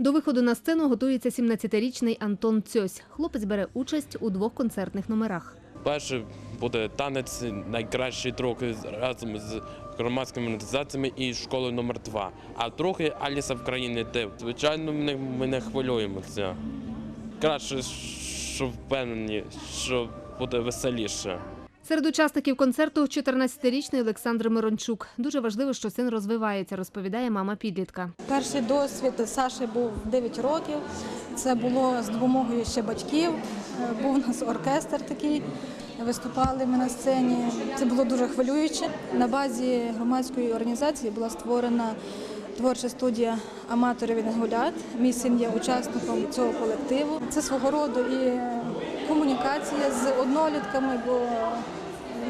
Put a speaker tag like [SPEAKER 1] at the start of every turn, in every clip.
[SPEAKER 1] До виходу на сцену готується 17-річний Антон Цьось. Хлопець бере участь у двох концертних номерах.
[SPEAKER 2] Перший буде танець найкращий друг разом з громадськими організаціями і школою номер 2 А другий Аліса в країні де. Звичайно, ми, ми не хвилюємося. Краще, що впевнені, що буде веселіше.
[SPEAKER 1] Серед учасників концерту 14-річний Олександр Мирончук. Дуже важливо, що син розвивається, розповідає мама підлітка.
[SPEAKER 3] Перший досвід Саші був 9 років. Це було з допомогою ще батьків. Був у нас оркестр такий. Виступали ми на сцені. Це було дуже хвилююче. На базі громадської організації була створена творча студія аматорів і негулят. Мій син є учасником цього колективу. Це свого роду і комунікація з однолітками, бо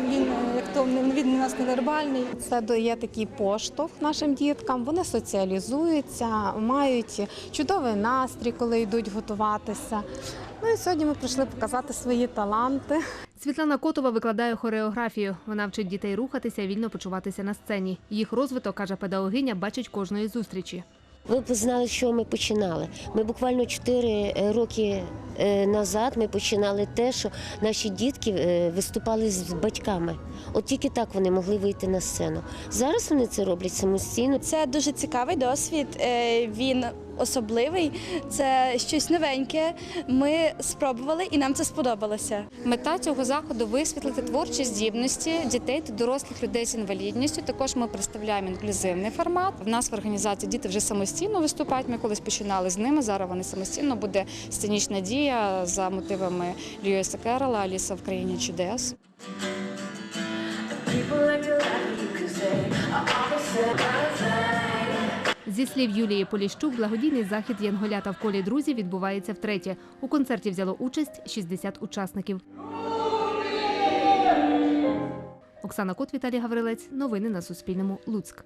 [SPEAKER 3] він е, як то він у нас невербальний.
[SPEAKER 4] Це дає такий поштовх нашим діткам. Вони соціалізуються, мають чудовий настрій, коли йдуть готуватися. Ну і сьогодні ми прийшли показати свої таланти.
[SPEAKER 1] Світлана Котова викладає хореографію. Вона вчить дітей рухатися і вільно почуватися на сцені. Їх розвиток, каже педагогиня, бачить кожної зустрічі.
[SPEAKER 5] Ви б знали, що ми починали. Ми буквально 4 роки е, назад ми починали те, що наші дітки е, виступали з батьками. От тільки так вони могли вийти на сцену. Зараз вони це роблять самостійно.
[SPEAKER 6] Це дуже цікавий досвід. е, Він особливий, це щось новеньке. Ми спробували і нам це сподобалося.
[SPEAKER 7] Мета цього заходу висвітлити творчі здібності дітей та дорослих людей з інвалідністю. Також ми представляємо інклюзивний формат. В нас в організації діти вже самостійно виступають. Ми колись починали з ними. Зараз вони самостійно буде сценічна дія за мотивами Льюіса Керрола Аліса в країні чудес.
[SPEAKER 1] Зі слів Юлії Поліщук, благодійний захід Янголята в колі друзів відбувається втретє. У концерті взяло участь 60 учасників. Оксана Кот, Віталій Гаврилець. Новини на Суспільному. Луцьк.